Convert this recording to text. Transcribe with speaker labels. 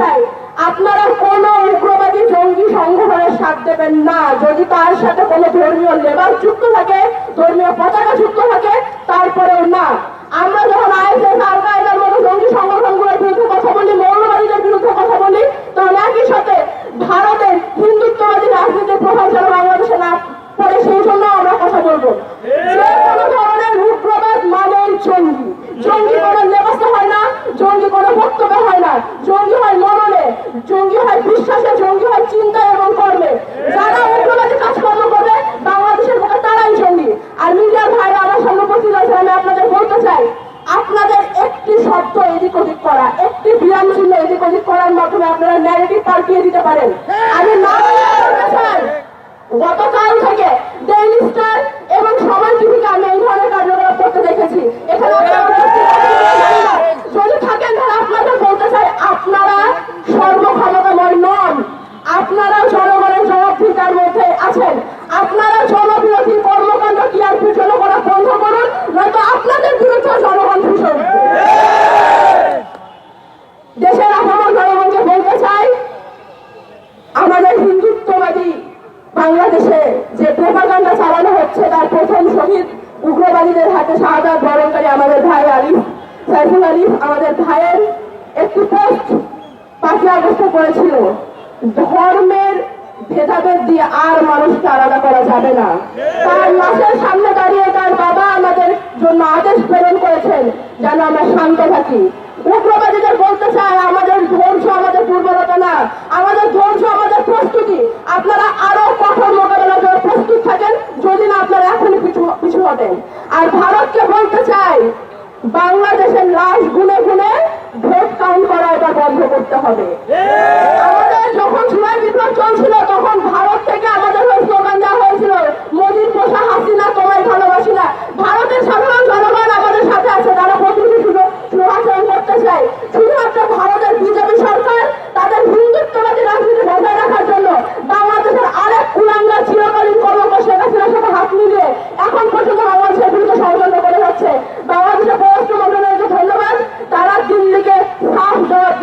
Speaker 1: চাই আপনারা কোন উগ্রবাদী জঙ্গি সংগঠনের সাথ দেবেন না। যদি তার সাথে কোনো ধর্মীয় লেবার যুক্ত থাকে ধর্মীয় পতাকা যুক্ত থাকে তারপরেও না। আমরা যখন আইএসএস আর কায়দার মতো জঙ্গি সংগঠনগুলোর বিরুদ্ধে কথা বলি মৌলবাদীদের বিরুদ্ধে কথা বলি তখন একই সাথে ভারতের হিন্দুত্ববাদী রাজনীতির প্রভাব যেন বাংলাদেশে না পড়ে সেই জন্য আমরা কথা বলব। যে কোনো ধরনের উগ্রবাদ মানের জঙ্গি। জঙ্গি মানে বিরাম ছিল এদিক ওদিক করার মাধ্যমে আপনারা ন্যারেটিভ পাল্টিয়ে দিতে পারেন। আমি না গতকাল থেকে ডেইলি স্টার এবং সময় টিভিকে আমি এই ধরনের কার্যকলাপ করতে দেখেছি এখানে আপনারা উপস্থিত আছেন কিনা জানি না। যদি থাকেন তাহলে আপনাদের বলতে চাই আপনারা সর্বক্ষমতাময় নন আপনারা জনগণের জবাবদিহিতার মধ্যে আছেন আপনারা জনবিরোধী কর্মকাণ্ড টিআরপির জন্য করা বন্ধ করুন নয়তো আপনাদের বিরুদ্ধে জনগণ ভীষণ উঠবে। দেশের আপামর জনগণকে বলতে চাই আমাদের হিন্দুত্ববাদী বাংলাদেশে যে প্রোপাগান্ডা চালানো হচ্ছে তার প্রথম শহীদ উগ্রবাদীদের হাতে শাহাদাত বরণকারী আমাদের ভাই আলিফ সাইফুল আলিফ আমাদের ভাইয়ের একটি পোস্ট পাঁচই আগস্টে করেছিল। ধর্মের ভেদাভেদ দিয়ে আর মানুষকে আলাদা করা যাবে না। তার লাশের সামনে দাঁড়িয়ে তার বাবা আমাদের জন্য আদেশ প্রেরণ করেছেন, যেন আমরা শান্ত থাকি। উগ্রবাদীদের বলতে চাই আমাদের ধৈর্য আমাদের দুর্বলতা না, আমাদের ধৈর্য আমাদের প্রস্তুতি। আপনারা আরও কঠোর মোকাবেলার জন্য প্রস্তুত থাকেন যদি না আপনারা এখনই পিছু পিছু হটেন আর বলতে চাই বাংলাদেশের লাশ গুনে গুনে ভোট কাউন্ট করা এটা বন্ধ করতে হবে।